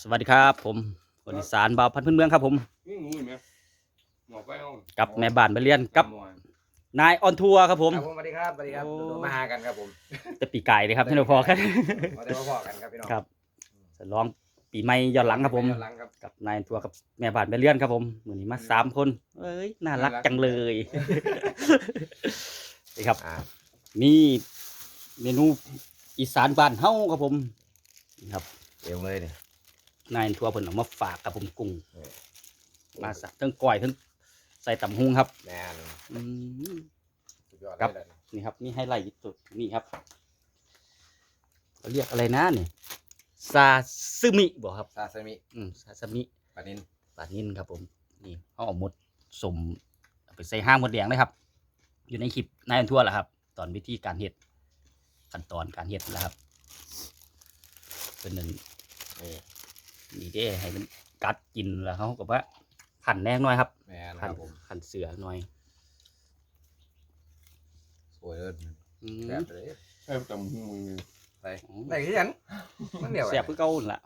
สวัสดีครับผมคนอีสานบ่าวพันธุ์พื้นเมืองครับผม นี่งูเห็นไหมหมอไปเอากับแม่บ้านไปเรียนกับนายออนทัวร์ครับผม ครับผมสวัสดีครับสวัสดีครับโอ้ โดนมาหากันครับผมแต่ปีไก่เลยครับที่เราพอกันมาได้มาพอกันครับพี่น้องครับฉลองปีใหม่ย้อนหลังครับผมย้อนหลังครับ กับนายออนทัวร์กับแม่บ้านไปเรียนครับผมมือนี้มาสามคนเอ้ยน่ารักจังเลย นี่ครับ อ่ามีเมนูอีสานบ้านเฮาครับผมนี่ครับเอวเลยเนี่ย นายออนทัวร์เพิ่นเอามาฝากกับผมกุ้งเออ มาสักทั้งก้อยทั้งใส่ตำหุงครับแมนอืม สุดยอดครับ เลยนี่ครับนี่ไฮไลท์สุดนี่ครับเขาเรียกอะไรนะเนี่ยซาซึมิบอกครับ ซาซิมิอืมซาซึมิ ปลานินปลานิ่นครับผมนี่เขาเอาหมดสมเอาไปใส่ห้างหมดแดงเลยครับ อยู่ในคลิปนายอันทั่วแหละครับ ตอนวิธีการเฮ็ดขั้นตอนการเฮ็ดแล้วครับเป็นหนึ่งเออ นี่เด้ให้มันกัดกินแล้วเขาก็ว่าขันแน่หน่อยครับแมนคขันรับผมขันเสือหน่อยสวยเลยอืมแซ่บเลยใช่จำหูมือไปไหนคือกันมันเดียวเสียบคือเก่าหั่นล่ะ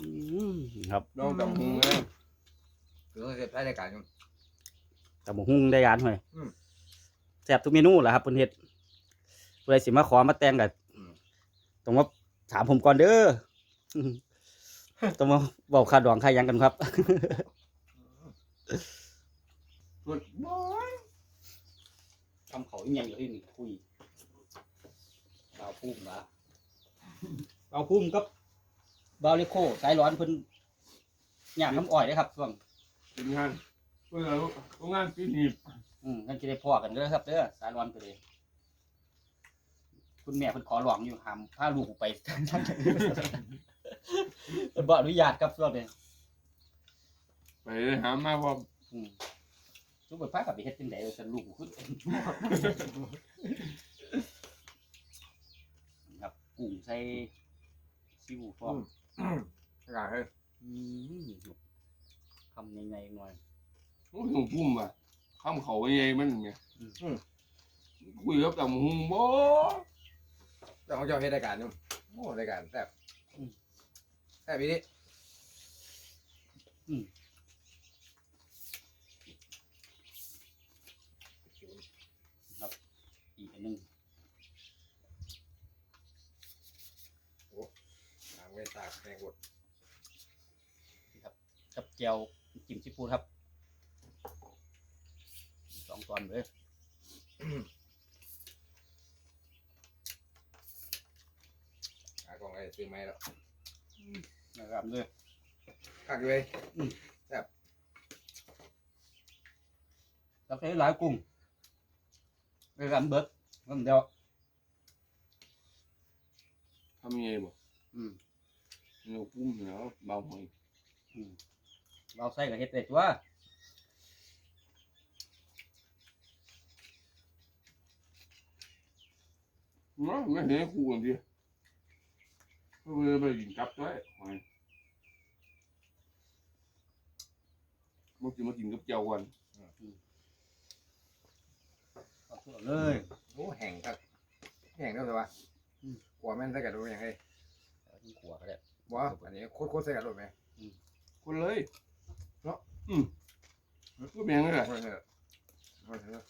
อืมครับน้องจำหูเลยคือเสร็จได้รายการอยู่ตำบักหุ่งได้ยานหน่อยอืมแซ่บทุกเมนูแหละครับเพิ่นเฮ็ดผู้ใดสิมาขอมาแต่งก็อืมต้องมาถามผมก่อนเด้อ ต้องมาบอกค่าดองค่าหยังกันครับส่วนบอยทำเขาอีหยังอยู่ที่นี่คุยดาวพุ่มละดาวพุ่มกับบาวเลโคสายร้อนเพิ่นอยากน้ำอ้อยเด้อครับช่วงเป็นงานเพื่อโรงงานปีนีบอืมกันจะได้พอกันเด้อครับเด้อสายร้อนไปเลยคุณแม่เพิ่นขอร้องอยู่ห้ามพาลูกไปเพิ่นบ่อนุญาตครับช่วงนี้ไปหามาว่าอืมทุกคนพากับไปเฮ็ดจังได๋เออฉันลูกขึ้นครับกุ้งใส่ซิวฟอมรายการเฮ้ยอืมคำใหญ่ๆหน่อยโอ้ยหนูพุ่มอะข้ามเขาไงมันไงคุยกับจำหูบ่เจ้าของเจ้าเฮ็ดรายการอยู่โอ้รายการแซ่บ แซ่บอีนี่อีกอันหนึงทางเวตากแมงบดกับแจ่วจิ้มซีฟู้ดครับสองตอนเลยหากล่องอะไรซื้อไหมแล้ว นะครับเลยคักอยู่เลยแล้วใช้หลายกุ้งไปกันเบิดมันเดียวทำยังไงบ่อืมหนูพุ่มเหนียวเบาหอยเราใส่กับเฮ็ดได้ตัวมาไม่เห็นคู่กันดิ เพื่อไปยิงจับด้วยหอยมันจะมากินกับเจ้ากันเอาทั่วเลยโอ้แห้งครับแห้งแล้วใช่ปะกลัวแม่นใส่กระดูกยังไงเอาที่ขัวก็ได้บ่อันนี้โคตรๆใส่กระดูกไหมคนเลยเนาะอืมก็เป็นยังไงล่ะโคตรเถอะโคตรเถอะ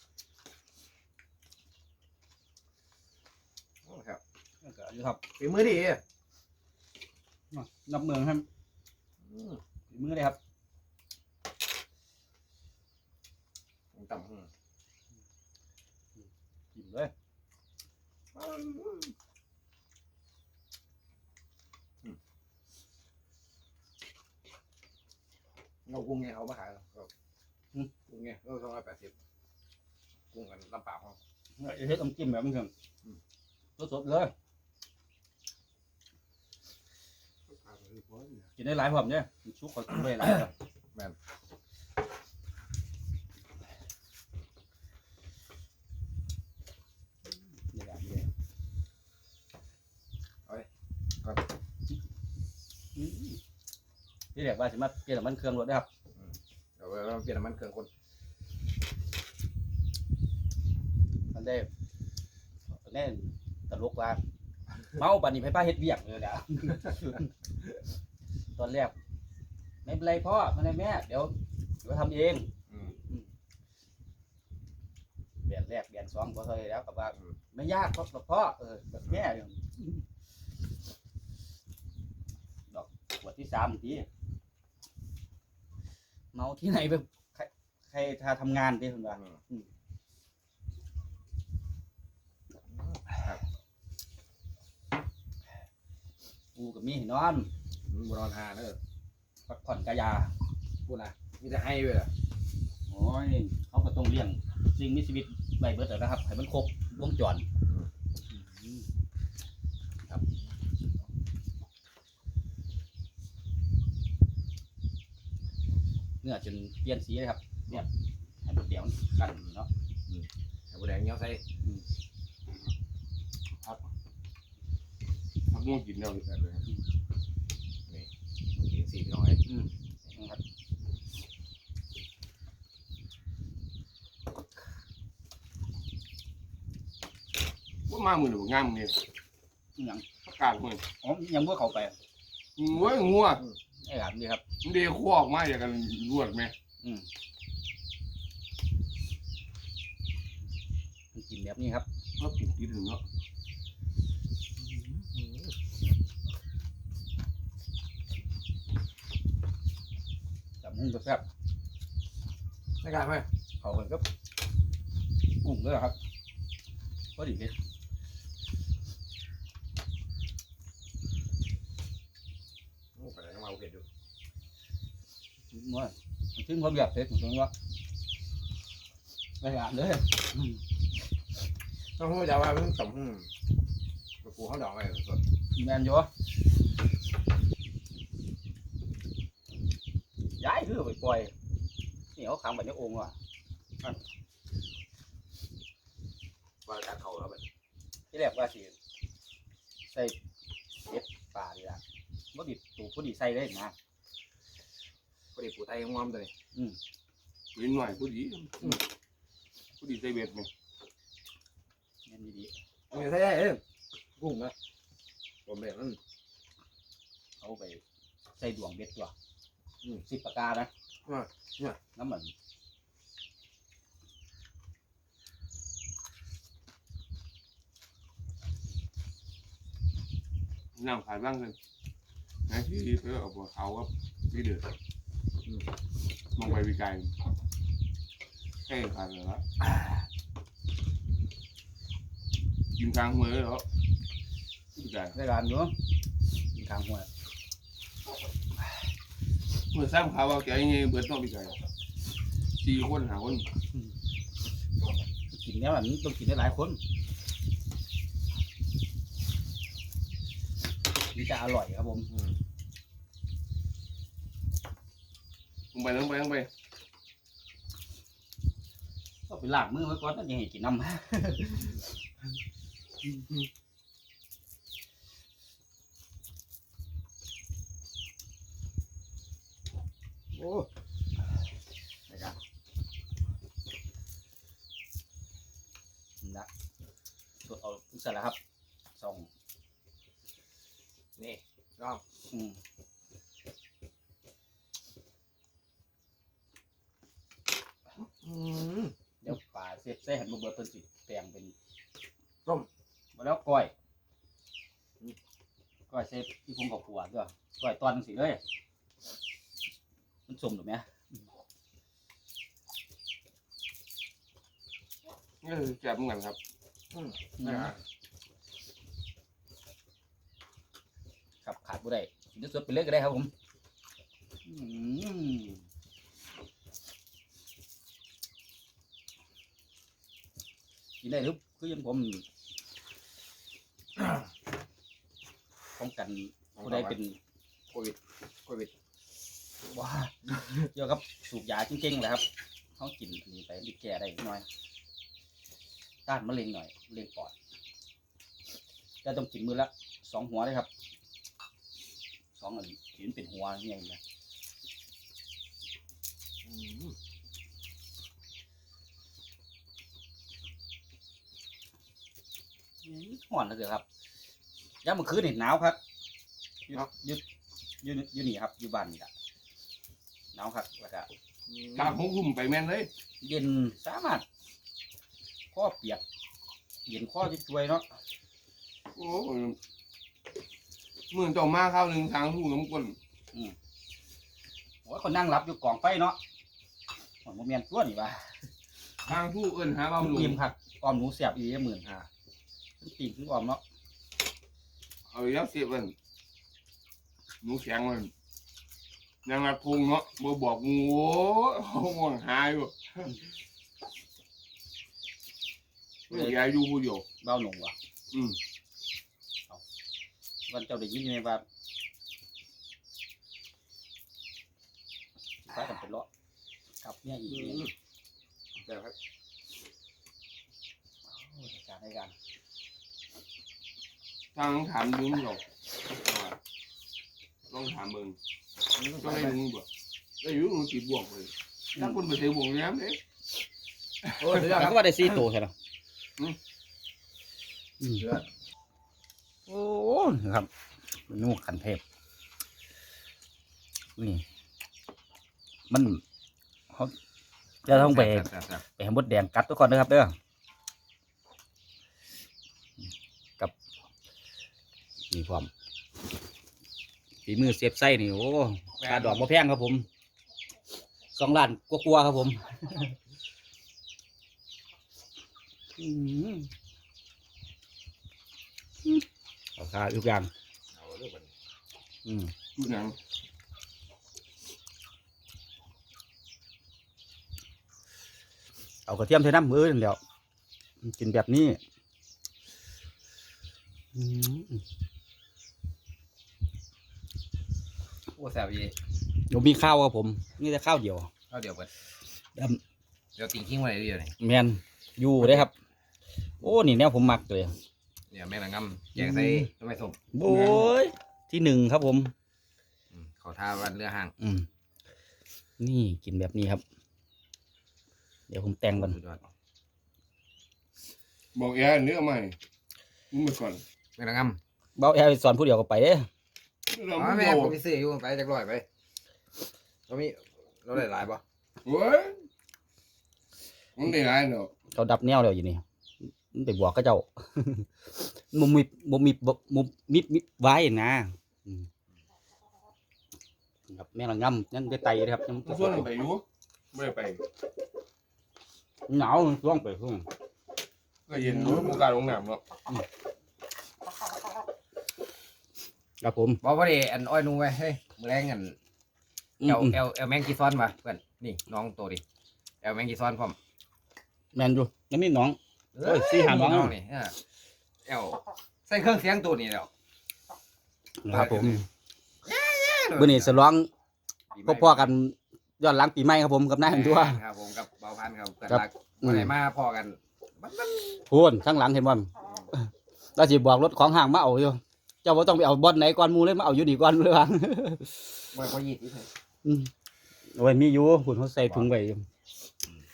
โอ้ครับแล้วก็อยู่ครับฝีมือดี นับเมืองครับอืมฝีมือเลยครับต่ำอืมกินเลยเรากุ้งเนี่ยเอามาขายครับกุ้งเนี่ยเราสองร้อยแปดสิบกุ้งกันลำเปล่าของเฮ็ดน้ำจิ้มแบบนี้ครับสดๆเลย กินได้หลายพร้อมเนี่ยชุกก็กินได้หลายครับนี่แหละนี่แหละอืมนี่แหละว่าสิมาเปลี่ยนน้ำมันเครื่องรถนะครับเดี๋ยวเราเปลี่ยนน้ำมันเครื่องคนมันได้แน่นตลกว่า เมาบัดนี้ไผป้าเฮ็ดเวียกเลยแหละตอนแรกไม่เป็นไรพ่อไม่เป็นไรแม่ เดี๋ยวเดี๋ยวทำเองอืมเบียนแรกเบียนสองพอเท่าไหร่แล้วกับว่าอืมไม่ยากครับพ่อเออแบบแม่อย่างดอกขวดที่สามทีเมาที่ไหนแบบใครใครทาทำงานดิคุณว่า อืม กูกับมีให้นอนมันบนอนหาเนอะพักผ่อนกายาพูดนะมีแต่ให้ด้วยล่ะโอ้ยเขาก็ต้องเลี้ยง สิ่งมีชีวิตไว้เบิดแล้วนะครับ ให้มันครบวงจรอืมครับเนื้อจนเปลี่ยนสีเลยครับ เนี่ยให้มันเดี๋ยวมันกันอยู่เนาะให้ผู้แดงเงี้ยวใส่ ผัก ม่วงกินแล้วแบบเลยนี่กินสี่พี่น้องไอ้อืมนะครับว่ามามือหรืองามเนี่ยอหย่างประกาศมืออ๋อยังเมื่อเขาไปงัวงัวไอ้หลานนี่ครับ มันเดียวขั้วออกมาอย่างกันรวดไหมอืมมันกินแบบนี้ครับก็ปลูกที่ถึงเนาะ จับหุ้งก็แซ่บไม่กล้าไหมเขากันก็กุ้งด้วยครับพอดีเด็ดโอ้ไปไหนก็มาเอาเผ็ดอยู่มั่วถึงความอยากเด็ดผมว่าไม่อยากเลยอืมต้องพูดจะว่ามันต่ำอืมกระปูเขาดอกไว้สดแมนอยู่ย้าย คือไปปล่อยนี่เขาขังแบบนี้องค์ว่ะว่าการเขาแล้วแบบที่แรกว่าสิใส่เด็ดป่าดีละว่าดิตูผู้ดีใส่ได้นะพอดีปูไทยงอมตัวนี้เว้นหน่อยผู้ดีผู้ดีใจเวทไหมเงี้ยดีเอาไปใส่ได้เอ้ยกุ้งนะผมแบบนั้นๆเอาไปใส่ดวงเบ็ดตัว อืมสิบปากกานะอ่าเนี่ย น้ำมันน้ำขายบ้างกันนะที่เพื่อเอาเขากับที่เดือดมองไปวิกัยแค่ขาดเลยละกินกลางหัวเลยเหรอวิกัยได้การอยู่มีทางหัว เมื่อทราบข่าวว่าแกยังไงเบิร์ดต้องวิกัยสี่คนหาคนกินแล้วมันต้องกินได้หลายคนนี่จะอร่อยครับผมอืมลงไปลงไปลงไปก็ไปล้างมือไว้ก่อนแล้วยังให้กินน้ำ โอ้นะครับนะสดเอาทุกสารครับสองนี่ลองอืมอืมเดี๋ยวป่าเซฟใส่หันบุเบิร์ตเป็นสิแปลงเป็นต้มมาแล้วก้อยก้อยเซฟที่ผมกับผัวด้วยก้อยตอนสิเลย สมหรือไหมนี่คือแกบเหมือนกันครับอืมอืมนะครับครับขาดบุได้กินสดๆไปเลยก็ได้ครับผมอืมกินได้หรือคือยังผม ป้องกันผู้ใดเป็นโควิดโควิด ว้าเกี่ยวกับสูบยาจริงๆแหละครับเขากินอันนี้ไปดีแก่ได้หน่อยต้านมะเร็งหน่อยมะเร็งปอดแต่ต้องกินมือละสองหัวเลยครับสองอันกินเป็นหัวนี่เองนะอืมห่อนนะเสือครับย่ามมื่อคืนเห็นหนาวครับหยุดหยุดอยู่นี่อยู่นี่ครับอยู่บ้านนี่ละ หนาวครับแล้วก็กลางของหุ่มไปแม่นเลย เย็นสามารถข้อเปียก เย็นข้อจะช่วยเนาะโอ้ยเหมือนเจ้ามาข้าวหนึ่งทางหูน้ำก้นโอ้ยคนนั่งรับอยู่กองไฟเนาะมันโมเมนตัวนี่วะทางผู้เอิ้นหาเบาหนุ่อิ่มมผักออมหนูเสียบอีหมื่นห้าปีกคือออมเนาะเอาอีกแล้วเสียบมันหนูแข็งมัน ยังมาพุงเนาะบ่บอกงูโอ้ยเขาห่วงหายอยู่ไม่อยากอยู่ผู้เดียวเบ้าหนงว่ะอืมวันเจ้าได้ยินไหมว่าฟ้ากันเป็นเลาะกับเนี่ยอีกเนี่ยแบบครับโอ้ยจัดการให้กันทางถามดุ้งหรอกว่าต้องถามมึง ต้องให้ดุ้งบ่ได้อยู่มึงติดบวกเลยถ้าคนไปเสียบวกน้ำเด้โอ้ยสุดยอดคแล้รับวก็ว่าได้สี่ตัวใช่ไหมอืมอืมสุดยอดโอ้ครับเมนูขันเทพนี่ มันเขาจะต้องไปแซ่บแซ่บไปให้มดแดงกัดทุกคนนะครับเด้อกับนี่ความ ฝีมือเสียบไส้นี่โอ้กาดอกมะแพงครับผมสองล้านกลัวาๆครับผมอืมเอาค่าทุกอย่างเอาเรื่องมันอืมดูหนังเอากระเทียมใส่น้ำมือนั่นเดียวกินแบบนี้ อืม โอ้แซ่บอีเดี๋ยวมีข้าวครับผมนี่แต่ข้าวเดียวเอาเดี๋ยวเปิดดเดี๋ยวติงทิ้งไว้เดียวนี่ำแมนอยู่ได้ครับ โอ้นี่แนวผมมักเลยเดี๋ยวแม่งละงำแกงใส่ต้นไม้ส้มโอ้ยที่หนึ่งครับผม อืมเขาท่าวันเรือห่างอืม นี่กินแบบนี้ครับ เดี๋ยวผมแต่งก่อนสุดยอดบอกแย่เนื้อใหม่มึงไปก่อนแม่งละงำเบ้าแอร์สอนผู้เดียวก็ไปเด้ เราอ๋อไม่แม่โดผมไปซื้ออยู่ไปจักร้อยไปเรามีเราได้หลายป่ะเว้ยมึงได้ไรเนาะเขาดับแนวแล้วอยู่นี่มันไปบอกก็เจ้า มุมมิบมุมมิบมุมมิบมิบไว้นะอืมครับแม่งละงำยังได้ไตเลยครับยังมึงส่วนไปอยู่ไม่ได้ไป หนาวช่วงไปช่วงก็เย็นรู้มึงการลงน้ำเนาะ ครับผม บอกว่าเดอันอ้อยนูไว้เฮ้ยมือแรงอันอืเอมลอืมเอลเอลแมงกีซ้อนมาเพื่อนนี่น้องโตดิเอลแมงกีซ้อนพร้อมแมนอยู่ยังมีน้อง โอ้ยสี่หาน้อง นี่เออเอลใส่เครื่องเสียงตัวนี้แล้ว ครับผมเมื่อนี้สลองพบพ่อกันย้อนหลังปีใหม่ครับผมกับนายหันตัว ครับผมกับเบาพันธุ์ครับเพื่อนครับรักอืมวันไหนมาพอกัน มันมันพูนข้างหลังเห็นบ่เราสิบอกรถของห่างมาเอาอยู่ เจ้าบ่ต้องไปเอาบอนไหนก่อนหมูเลยมาเอาอยู่ดีก่อนเลยว่ามันก็ยีดอีกเลยอืมโอ้ยมีอยู่คุณเขาใส่ถุงไว้อยู่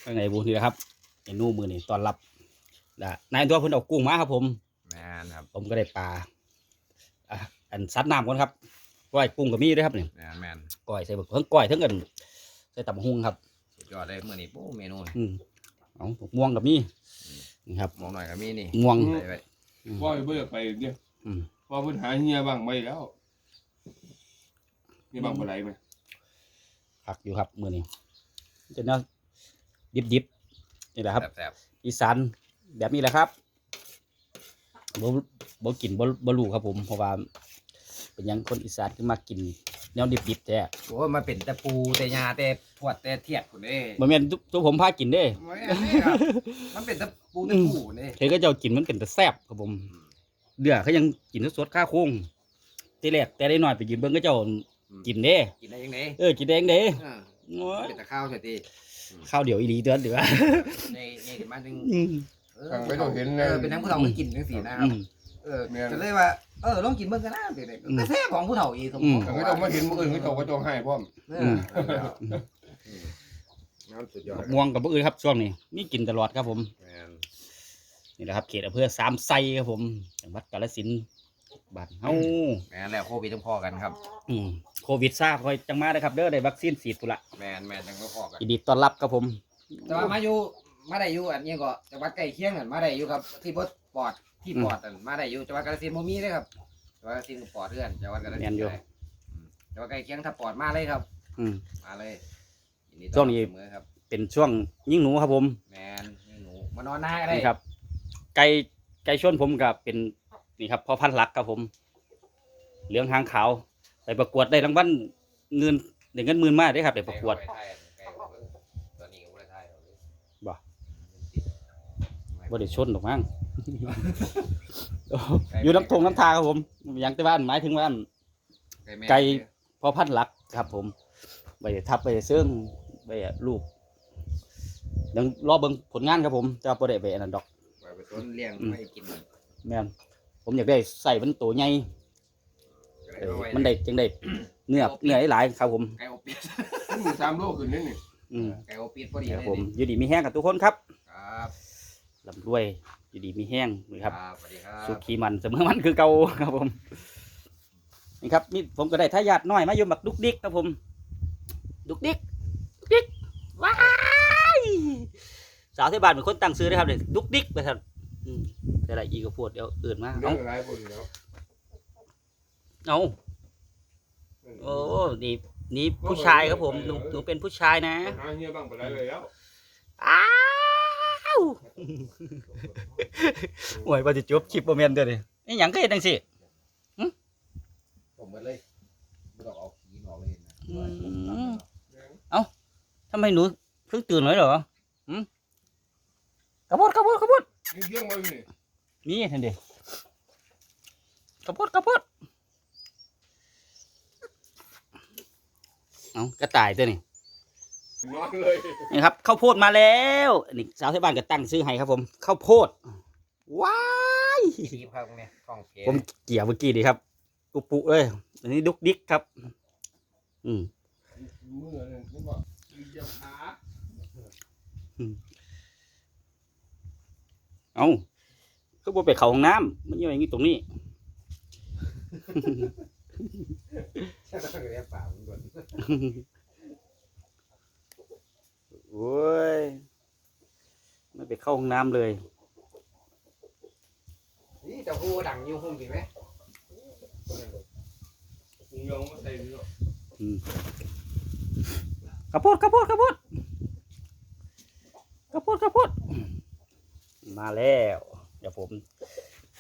ข้างในบูนี่นะครับเมนูมือนี่ตอนรับนะนายตัวเพิ่นเอากุ้งมาครับ ผม แมนครับผมก็ได้ปลาอะอันซัดน้ำก่อนครับก้อยกุ้งก็มีด้วยครับนี่แมนแมนก้อยใส่บักทั้งก้อยทั้งกันใส่ตับกหุงครับ สุดยอดเลยมื่อนี้โอ้เมนูนี่อืมเอาบักม่วงกับมีนี่ครับมองหน่อยก็มีนี่ม่วง ใส่ไว้อืมพ่อไปเบิกไปเนี่ยอืม พ่อเพิ่นหาเฮียบ้างไม่แล้วนี่บางปลาไหลไหมผักอยู่ครับมือนี้จะเนาะดิบดิบๆนี่แหละครับ แซ่บอีสานแบบนี้แหละครับบ่บ่กินบ่บ่รู้ครับผม เพราะว่า เป็นหยังคนอีสานคือมากินแนวดิบๆแท้ๆโอ้ยมาเป็นแต่ปูแต่ยาแต่พวดแต่เทียดคนเด้บ่แม่นทุกทุกผมพากินเด้ไม่อันนี้ครับมันเป็นแต่ปูแต่ปูนี่เห็นก็เจ้ากินมันเป็นแต่แซ่บครับผม เดือเขายังกินสดๆข้าโค้งทีแรกแต่ได้น้อยไปยืนเบิ่งก็เจ้ากินเด้ กินได้ยังไงเออกินเองเด้เออโอ้ยเป็นแต่ข้าวใช่ตีข้าวเดียวอีหลีเดือนเดือในในถึงมาจึงอืมเออทางไปต้องเห็นเอนะอเป็นน้ำผู้เฒ่าไม่กินจังสีนะครัอืบมเออจะเลยว่าเออลองกินเบิ่งกันนะเป็นไงอืมก็แซ่บของผู้เฒ่าอีสมอืมพทางไปต้องมาเห็นมื่ออื่นก็ต้องก็ต้องให้พร้อมเออือมน้ำสุดยอดม่วงกับบ่อื่นครับช่วงนี้มีกินตลอดครับผมแม นนี่แหละครับเขตอำเภอสามไซครับผมจังหวัดกาฬสินธุ์บ้านเฮาแมนแล้วโควิดต้องพอกันครับ อืมโควิดทราบคอยจังมาเลยครับเด้อได้วัคซีนฉีดพุ่นละแมนแมนจังก็พอกันยินดีต้อนรับครับผม แต่ว่ามาอยู่มาได้อยู่อันนี้ก็จังหวัดใกล้เคียงนั่นมาได้อยู่ครับ ที่บดปอดที่ปอดนั่นมาได้อยู่จังหวัดกาฬสินธุ์บ่มีเลยครับจังหวัดกาฬสินธุ์ก็ปอดเพื่อนจังหวัดกาฬสินธุ์ก็ได้อืมจังหวัดใกล้เคียงถ้าปอดมาเลยครับ อืม มาเลยยิดีช่วงนี้ต้อรับเสมอครับ เป็นช่วงยิ่งหนูครับผมแมนนี่หนูมานอนหน้าก็ได้นี่ครับ ไก่ไก่ชนผมกับเป็นนี่ครับพ่อพันธุ์หลักครับผม เหลืองหางขาวไปประกวดได้รางวัลเงินได้เงินหมื่นมากได้ครับได้ประกวดไไทยไก่ของเบิ่งตัวนี้ก็บ่ได้ไทยเอาเลยบ่ไม่บ่ได้ชนหรอกมั้งอยู่น้ำทงน้ำทาครับผม อย่างแต่ว่าหมายถึงว่าไก่พ่อพันธุ์หลักครับ ผมไปทับไปเสื่องไปรูปยังรอเบิ่งผลงานครับผมจะบ่ได้ไปอันนั้นดอก ต้นเลี้ยงอืมไม่กินมันแม่นผมอยากได้ใส่มันตัวใหญ่ก็เอเลยอเอาไว้มันได้จังได้ เนื้อเนื้อหลายๆครับผม ไก่อบปิดมันสามโลขึ้นนี่นี่อืมไก่อบปิดพอดีคเลรับยผมนี่อยู่ดีมีแห้งกับทุกคนครับครับลำรวยอยู่ดีมีแห้งนี่ครับสวัสดีครับสุขีมันเสมอมันคือเก่าครับผมนี่ครับนี่ผมก็ได้ทายาทน้อยมาอยู่หมักดุกดิกครับผม ดุกดิกดุกดิกว้ายสาวที่บ้านเป็นคนตั้งซื้อนะครับเด็กดุกดิกไปครับ อืมแต่ละอีก็พูดเดี๋ยวอื่นมาเรื่อเอางอะไรพวกนี้แล้วเอาโอ้นี่นี่ผู้ชายครับผมหนูหนูเป็นผู้ชายนะหาเฮียบ้างไปได้เลยแล้วอ้าวโอ้ยว่าจะจบคลิปโมเมนต์เดียวนี่ไอ้หยังก็เห็นจังสิผมหมดเลยไม่ต้องเอาผีออกเลยนะอืมทำไมหนูเพิ่งตื่นไว้เหรอหืมกระโพดกระโพดกระโพด นี่เรื่องอะไรนี่นี่ทันเดีกระโพดกระโพดเอากระต่ายตัวนี้นอนเลยนี่ครับข้าวโพดมาแล้วนี่สาวที่บ้านก็ตั้งซื้อให้ครับผมข้าวโพดว้ายผีพักเนี่ยท้องเพผมเกี่ยวเมื่อกี้ดีครับอุปุเลยอันนี้ดุกดิกครับ อืมมือเนี่ยนี่บอกเหยียบขา เอาคือบ่ไปเข้าห้องน้ำมันอยู่อย่างนี้ตรงนี้ต้องเรียกป่ามันก่อนโอ้ยไม่ไปเข้าห้องน้ำเลย นี่เจะพูดังอยูหุ่มดีไหมมึงยองมาใส่เนาะกระโพดกระโพดกระโพดกระโพดกระโพด มาแล้ว เดี๋ยวผม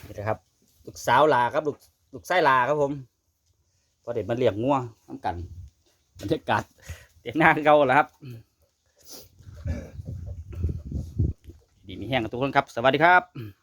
นี่นะครับลูกสาวลาครับลูกลูกไส้ลาครับผมพอเด็ดมันเลี้ยงงัวน้ำกันบรรยากาศเด็กหน้าเก่าแล้วครับ ดีมีแห้งกับทุกคนครับ สวัสดีครับ